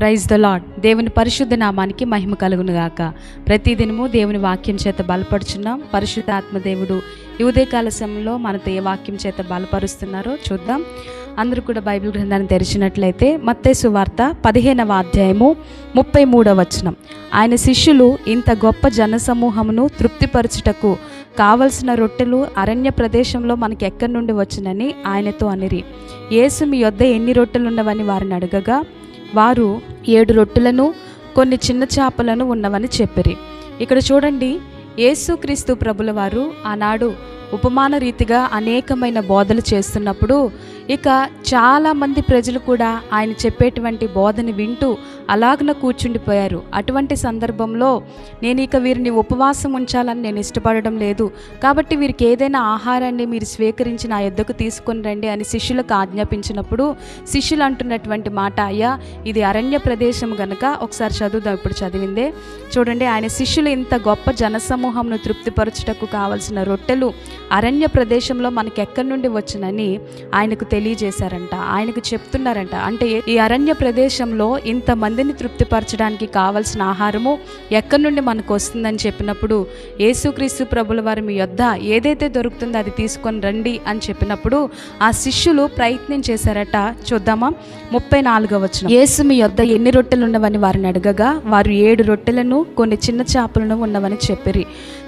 Praise the lord దేవుని పరిశుద్ధ నామానికి మహిమ కలుగును గాక ప్రతిదినము దేవుని వాక్యం చేత బలపడుచున్నాం పరిశుద్ధ ఆత్మదేవుడు ఈ ఉదయకాల సమయంలో మనతో ఏ వాక్యం చేత బలపరుస్తున్నారో చూద్దాం. అందరూ కూడా బైబిల్ గ్రంథాన్ని తెరిచినట్లయితే మత్తేసు వార్త పదిహేనవ అధ్యాయము ముప్పై మూడవ వచనం. ఆయన శిష్యులు ఇంత గొప్ప జనసమూహమును తృప్తిపరచుటకు కావలసిన రొట్టెలు అరణ్య ప్రదేశంలో మనకి ఎక్కడి నుండి వచ్చినని ఆయనతో అనిరి. యేసు మీ యొద్ద ఎన్ని రొట్టెలున్నవని వారిని అడగగా వారు ఏడు రొట్టెలను కొన్ని చిన్న చేపలను ఉన్నవని చెప్పిరి. ఇక్కడ చూడండి యేసుక్రీస్తు ప్రభుల వారు ఆనాడు ఉపమాన రీతిగా అనేకమైన బోధలు చేస్తున్నప్పుడు ఇక చాలామంది ప్రజలు కూడా ఆయన చెప్పేటువంటి బోధని వింటూ అలాగన కూర్చుండిపోయారు. అటువంటి సందర్భంలో నేను ఇక వీరిని ఉపవాసం ఉంచాలని నేను ఇష్టపడడం లేదు. కాబట్టి వీరికి ఏదైనా ఆహారాన్ని మీరు స్వీకరించి నా యొద్దకు తీసుకుని రండి అని శిష్యులకు ఆజ్ఞాపించినప్పుడు శిష్యులు అంటున్నటువంటి మాట అయ్యా ఇది అరణ్య ప్రదేశం గనక ఒకసారి చదువుదాం ఇప్పుడు చదివిందే. చూడండి ఆయన శిష్యులు ఇంత గొప్ప జనసమూహంను తృప్తిపరచుటకు కావలసిన రొట్టెలు అరణ్య ప్రదేశంలో మనకి ఎక్కడి నుండి వచ్చునని ఆయనకు తెలియజేశారంట. ఆయనకు చెప్తున్నారంట అంటే ఈ అరణ్య ప్రదేశంలో ఇంత మందిని తృప్తిపరచడానికి కావలసిన ఆహారము ఎక్కడి నుండి మనకు వస్తుందని చెప్పినప్పుడు యేసుక్రీస్తు ప్రభుల వారి మీ యొద్ద ఏదైతే దొరుకుతుందో అది తీసుకొని రండి అని చెప్పినప్పుడు ఆ శిష్యులు ప్రయత్నం చేశారట. చూద్దామా? ముప్పై నాలుగవ వచ్చిన యేసు మీ యొద్ద ఎన్ని రొట్టెలు ఉన్నవని వారిని అడగగా వారు ఏడు రొట్టెలను కొన్ని చిన్న చేపలను ఉన్నవని చెప్పిరి.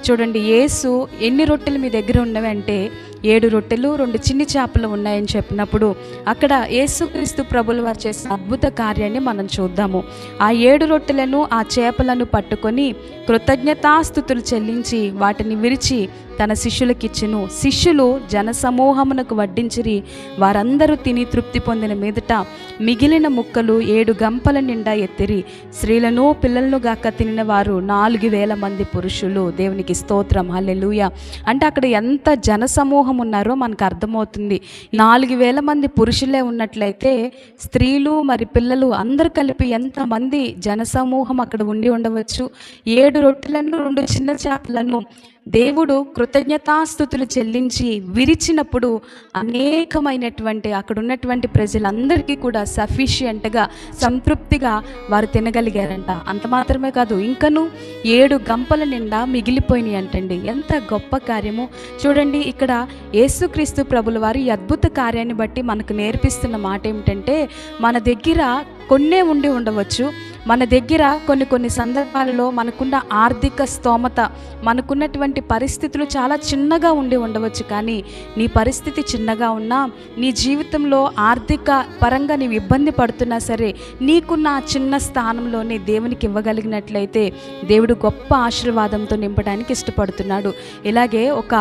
చూడండి యేసు ఎన్ని రొట్టెలు మీ దగ్గర ఉన్నవి అంటే ఏడు రొట్టెలు రెండు చిన్ని చేపలు ఉన్నాయని చెప్పినప్పుడు అక్కడ యేసుక్రీస్తు ప్రభుల వారు చేసిన అద్భుత కార్యాన్ని మనం చూద్దాము. ఆ ఏడు రొట్టెలను ఆ చేపలను పట్టుకొని కృతజ్ఞతాస్థుతులు చెల్లించి వాటిని విరిచి తన శిష్యులకిచ్చెను. శిష్యులు జనసమూహమునకు వడ్డించిరి. వారందరూ తిని తృప్తి పొందిన మీదట మిగిలిన ముక్కలు ఏడు గంపల నిండా ఎత్తిరి. స్త్రీలను పిల్లలను గాక తినిన వారు నాలుగు వేల మంది పురుషులు. దేవునికి స్తోత్రం. హల్లెలూయ. అంటే అక్కడ ఎంత జనసమూహం ఉన్నారో మనకు అర్థమవుతుంది. నాలుగు వేల మంది పురుషులే ఉన్నట్లయితే స్త్రీలు మరి పిల్లలు అందరు కలిపి ఎంతమంది జనసమూహం అక్కడ ఉండి ఉండవచ్చు? ఏడు రొట్టెలను రెండు చిన్న చేపలను దేవుడు కృతజ్ఞతాస్థుతులు చెల్లించి విరిచినప్పుడు అనేకమైనటువంటి అక్కడ ఉన్నటువంటి ప్రజలందరికీ కూడా సఫిషియంట్గా సంతృప్తిగా వారు తినగలిగారంట. అంత మాత్రమే కాదు ఇంకను ఏడు గంపల నిండా మిగిలిపోయినాయి అంటండి. ఎంత గొప్ప కార్యము. చూడండి ఇక్కడ యేసుక్రీస్తు ప్రభుల వారి అద్భుత కార్యాన్ని బట్టి మనకు నేర్పిస్తున్న మాట ఏమిటంటే మన దగ్గర కొన్నే ఉండి ఉండవచ్చు. మన దగ్గర కొన్ని కొన్ని సందర్భాలలో మనకున్న ఆర్థిక స్తోమత మనకున్నటువంటి పరిస్థితులు చాలా చిన్నగా ఉండి ఉండవచ్చు. కానీ నీ పరిస్థితి చిన్నగా ఉన్నా నీ జీవితంలో ఆర్థిక పరంగా నీవు ఇబ్బంది పడుతున్నా సరే నీకున్న ఆ చిన్న స్థానంలోనే దేవునికి ఇవ్వగలిగినట్లయితే దేవుడు గొప్ప ఆశీర్వాదంతో నింపడానికి ఇష్టపడుతున్నాడు. ఇలాగే ఒక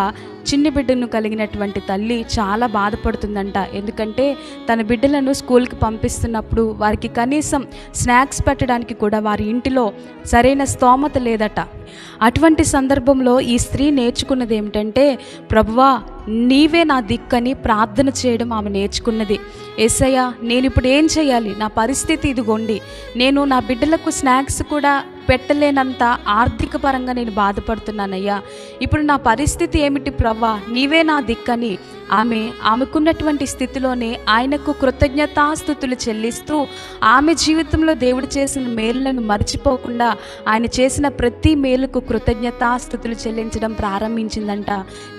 చిన్న బిడ్డను కలిగినటువంటి తల్లి చాలా బాధపడుతుందంట. ఎందుకంటే తన బిడ్డలను స్కూల్కి పంపిస్తున్నప్పుడు వారికి కనీసం స్నాక్స్ పెట్టడానికి కూడా వారి ఇంటిలో సరైన స్తోమత లేదట. అటువంటి సందర్భంలో ఈ స్త్రీ నేర్చుకున్నది ఏమిటంటే ప్రభువా నీవే నా దిక్కని ప్రార్థన చేయడం ఆమె నేర్చుకున్నది. ఏసయ్య నేను ఇప్పుడు ఏం చేయాలి? నా పరిస్థితి ఇదిగోండి. నేను నా బిడ్డలకు స్నాక్స్ కూడా పెట్టలేనంత ఆర్థిక పరంగా నేను బాధపడుతున్నానయ్యా. ఇప్పుడు నా పరిస్థితి ఏమిటి ప్రవ్వా? నీవే నా దిక్కని. ఆమె ఆమెకున్నటువంటి స్థితిలోనే ఆయనకు కృతజ్ఞతాస్థుతులు చెల్లిస్తూ ఆమె జీవితంలో దేవుడు చేసిన మేలులను మర్చిపోకుండా ఆయన చేసిన ప్రతి మేలుకు కృతజ్ఞతాస్థుతులు చెల్లించడం ప్రారంభించిందంట.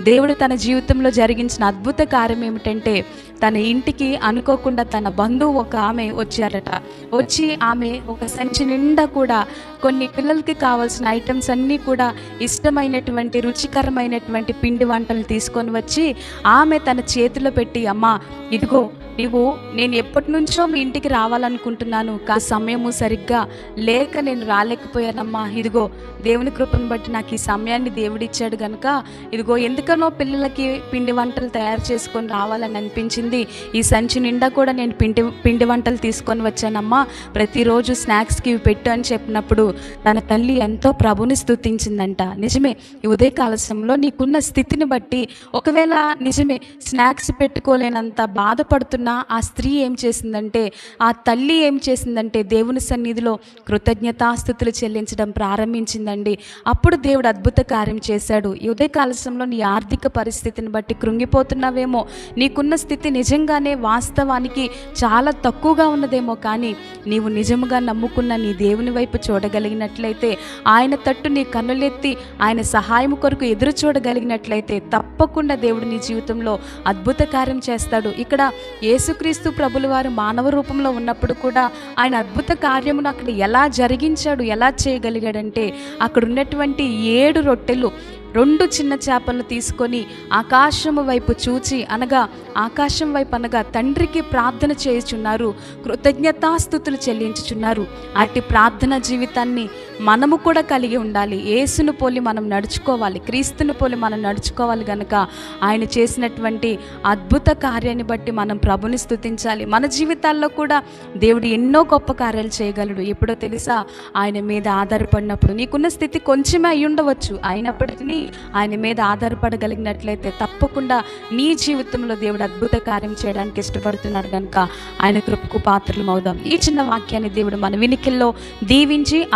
దేవుడు తన జీవితంలో జరిగించిన అద్భుత కార్యం ఏమిటంటే తన ఇంటికి అనుకోకుండా తన బంధువు ఒక ఆమె వచ్చారట. వచ్చి ఆమె ఒక సంచి నిండా కూడా కొన్ని పిల్లలకి కావాల్సిన ఐటమ్స్ అన్నీ కూడా ఇష్టమైనటువంటి రుచికరమైనటువంటి పిండి వంటలు తీసుకొని వచ్చి ఆమె తన చేతిలో పెట్టి అమ్మా ఇదిగో నీవు నేను ఎప్పటి నుంచో మీ ఇంటికి రావాలనుకుంటున్నాను కా సమయము సరిగ్గా లేక నేను రాలేకపోయానమ్మా. ఇదిగో దేవుని కృపను బట్టి నాకు ఈ సమయాన్ని దేవుడిచ్చాడు కనుక ఇదిగో ఎందుకనో పిల్లలకి పిండి వంటలు తయారు చేసుకొని రావాలని అనిపించింది. ఈ సంచి నిండా కూడా నేను పిండి పిండి వంటలు తీసుకొని వచ్చానమ్మా. ప్రతిరోజు స్నాక్స్కి ఇవి పెట్టు అని చెప్పినప్పుడు తన తల్లి ఎంతో ప్రభుని స్తుతించిందంట. నిజమే ఈ ఉదయకాల సమయంలో నీకున్న స్థితిని బట్టి ఒకవేళ నిజమే స్నాక్స్ పెట్టుకోలేనంత బాధపడుతున్న బాధపడుతున్న ఆ స్త్రీ ఏం చేసిందంటే ఆ తల్లి ఏం చేసిందంటే దేవుని సన్నిధిలో కృతజ్ఞతాస్థుతులు చెల్లించడం ప్రారంభించిందండి. అప్పుడు దేవుడు అద్భుత కార్యం చేశాడు. ఉదయ కాలశంలో నీ ఆర్థిక పరిస్థితిని బట్టి కృంగిపోతున్నావేమో నీకున్న స్థితి నిజంగానే వాస్తవానికి చాలా తక్కువగా ఉన్నదేమో కానీ నీవు నిజముగా నమ్ముకున్న నీ దేవుని వైపు చూడగలిగినట్లయితే ఆయన తట్టు నీ కన్నులెత్తి ఆయన సహాయం కొరకు ఎదురు చూడగలిగినట్లయితే తప్పకుండా దేవుడు నీ జీవితంలో అద్భుత కార్యం చేస్తాడు. ఇక్కడ యేసుక్రీస్తు ప్రభులు వారు మానవ రూపంలో ఉన్నప్పుడు కూడా ఆయన అద్భుత కార్యమును అక్కడ ఎలా జరిగించాడు ఎలా చేయగలిగాడంటే అక్కడ ఉన్నటువంటి ఏడు రొట్టెలు రెండు చిన్న చేపలను తీసుకొని ఆకాశము వైపు చూచి అనగా ఆకాశం వైపు అనగా తండ్రికి ప్రార్థన చేయుచున్నారు కృతజ్ఞతాస్థుతులు చెల్లించుచున్నారు. అట్టి ప్రార్థన జీవితాన్ని మనము కూడా కలిగి ఉండాలి. యేసును పోలి మనం నడుచుకోవాలి. క్రీస్తును పోలి మనం నడుచుకోవాలి కనుక ఆయన చేసినటువంటి అద్భుత కార్యాన్ని బట్టి మనం ప్రభుని స్తుతించాలి మన జీవితాల్లో కూడా దేవుడు ఎన్నో గొప్ప కార్యాలు చేయగలడు. ఎప్పుడో తెలుసా? ఆయన మీద ఆధారపడినప్పుడు. నీకున్న స్థితి కొంచెమే అయి ఉండవచ్చు అయినప్పటికీ ఆయన మీద ఆధారపడగలిగినట్లయితే తప్పకుండా నీ జీవితంలో దేవుడు అద్భుత కార్యం చేయడానికి ఇష్టపడుతున్నాడు కనుక ఆయన కృపకు పాత్రలు అవుదాం ఈ చిన్న వాక్యాన్ని దేవుడు మన వినికిల్లో దీవించి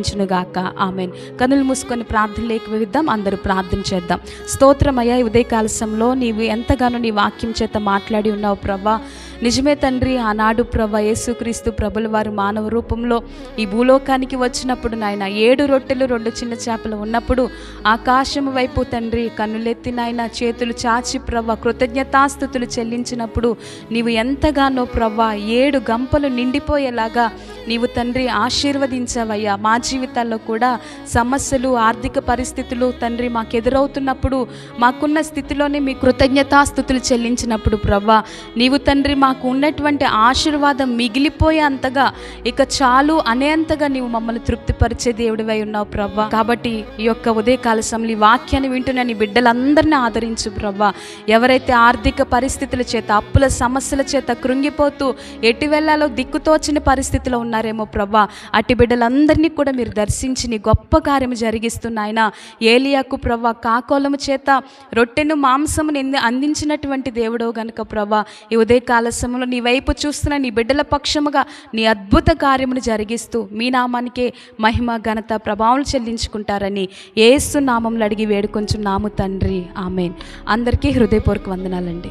ఆశీర్వదించునుగాక ఆమెన్. కనులు మూసుకొని ప్రార్థనలోకి విద్దాం అందరూ ప్రార్థన చేద్దాం. స్తోత్రమయ్యా ఈ ఉదయకాలశంలో నీవు ఎంతగానో నీ వాక్యం చేత మాట్లాడి ఉన్నావు ప్రభా. నిజమే తండ్రి ఆనాడు ప్రభ యేసుక్రీస్తు ప్రభుల వారు మానవ రూపంలో ఈ భూలోకానికి వచ్చినప్పుడు నాయన ఏడు రొట్టెలు రెండు చిన్న చేపలు ఉన్నప్పుడు ఆకాశం వైపు తండ్రి కన్నులెత్తి నాయన చేతులు చాచి ప్రవ్వ కృతజ్ఞతాస్థుతులు చెల్లించినప్పుడు నీవు ఎంతగానో ప్రవ్వ ఏడు గంపలు నిండిపోయేలాగా నీవు తండ్రి ఆశీర్వదించవయ్యా. మా జీవితాల్లో కూడా సమస్యలు ఆర్థిక పరిస్థితులు తండ్రి మాకు ఎదురవుతున్నప్పుడు మాకున్న స్థితిలోనే మీ కృతజ్ఞతాస్థుతులు చెల్లించినప్పుడు ప్రవ్వ నీవు తండ్రి మా మాకు ఉన్నటువంటి ఆశీర్వాదం మిగిలిపోయే అంతగా ఇక చాలు అనేంతగా నీవు మమ్మల్ని తృప్తిపరిచే దేవుడివై ఉన్నావు ప్రభా. కాబట్టి ఈ యొక్క ఉదయకాల సమయంలో ఈ వాక్యాన్ని వింటున్న నీ బిడ్డలందరినీ ఆదరించు ప్రభా. ఎవరైతే ఆర్థిక పరిస్థితుల చేత అప్పుల సమస్యల చేత కృంగిపోతూ ఎటు వెళ్ళాలో దిక్కుతోచని పరిస్థితిలో ఉన్నారేమో ప్రభా. అట్టి బిడ్డలందరినీ కూడా మీరు దర్శించి నీ గొప్ప కార్యం జరిగిస్తున్న ఆయన ఏలియాకు ప్రభా కాకోలము చేత రొట్టెను మాంసమును అందించినటువంటి దేవుడో గనుక ప్రభా. ఈ ఉదయకాల సమయంలో నీ వైపు చూస్తున్న నీ బిడ్డల పక్షముగా నీ అద్భుత కార్యమును జరిగిస్తూ మీ నామానికే మహిమ ఘనత ప్రభావం చెల్లించుకుంటారని ఏసు నామంలో అడిగి వేడుకొంచున్నాము తండ్రి. ఆమెన్. అందరికీ హృదయపూర్వక వందనాలండి.